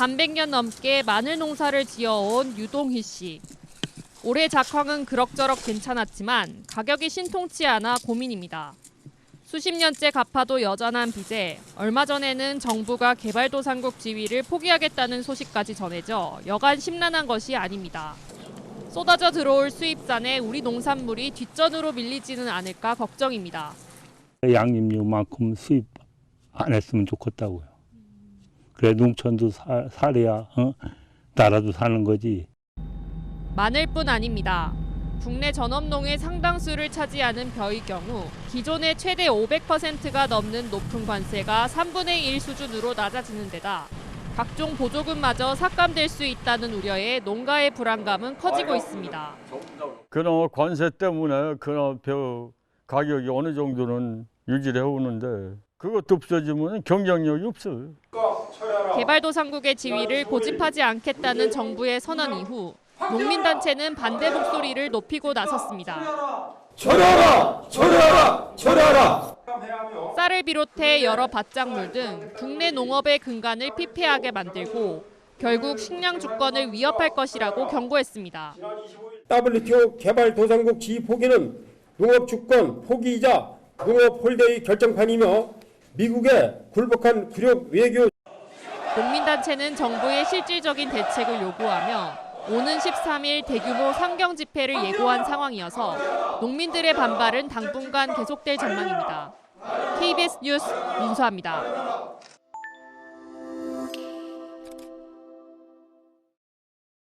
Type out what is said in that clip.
반백년 넘게 마늘 농사를 지어온 유동희 씨. 올해 작황은 그럭저럭 괜찮았지만 가격이 신통치 않아 고민입니다. 수십 년째 갚아도 여전한 빚에 얼마 전에는 정부가 개발도상국 지위를 포기하겠다는 소식까지 전해져 여간 심란한 것이 아닙니다. 쏟아져 들어올 수입산에 우리 농산물이 뒷전으로 밀리지는 않을까 걱정입니다. 양림육만큼 수입 안 했으면 좋겠다고요. 그래 농촌도 사, 살아야 어? 나라도 사는 거지. 마늘뿐 아닙니다. 국내 전업농의 상당수를 차지하는 벼의 경우 기존의 최대 500%가 넘는 높은 관세가 3분의 1 수준으로 낮아지는 데다 각종 보조금마저 삭감될 수 있다는 우려에 농가의 불안감은 커지고 있습니다. 그나마 관세 때문에 그나마 벼 가격이 어느 정도는 유지를 해오는데 그것도 없어지면 경쟁력이 없어요. 개발도상국의 지위를 고집하지 않겠다는 정부의 선언 이후 농민단체는 반대 목소리를 높이고 나섰습니다. 처리하라! 처리하라! 처리하라! 쌀을 비롯해 여러 밭작물 등 국내 농업의 근간을 피폐하게 만들고 결국 식량 주권을 위협할 것이라고 경고했습니다. WTO 개발도상국 지위 포기는 농업 주권 포기이자 농업 홀대의 결정판이며 미국의 굴복한 굴욕 외교 농민단체는 정부의 실질적인 대책을 요구하며 오는 13일 대규모 상경 집회를 예고한 상황이어서 농민들의 반발은 당분간 계속될 전망입니다. KBS 뉴스 윤수아입니다.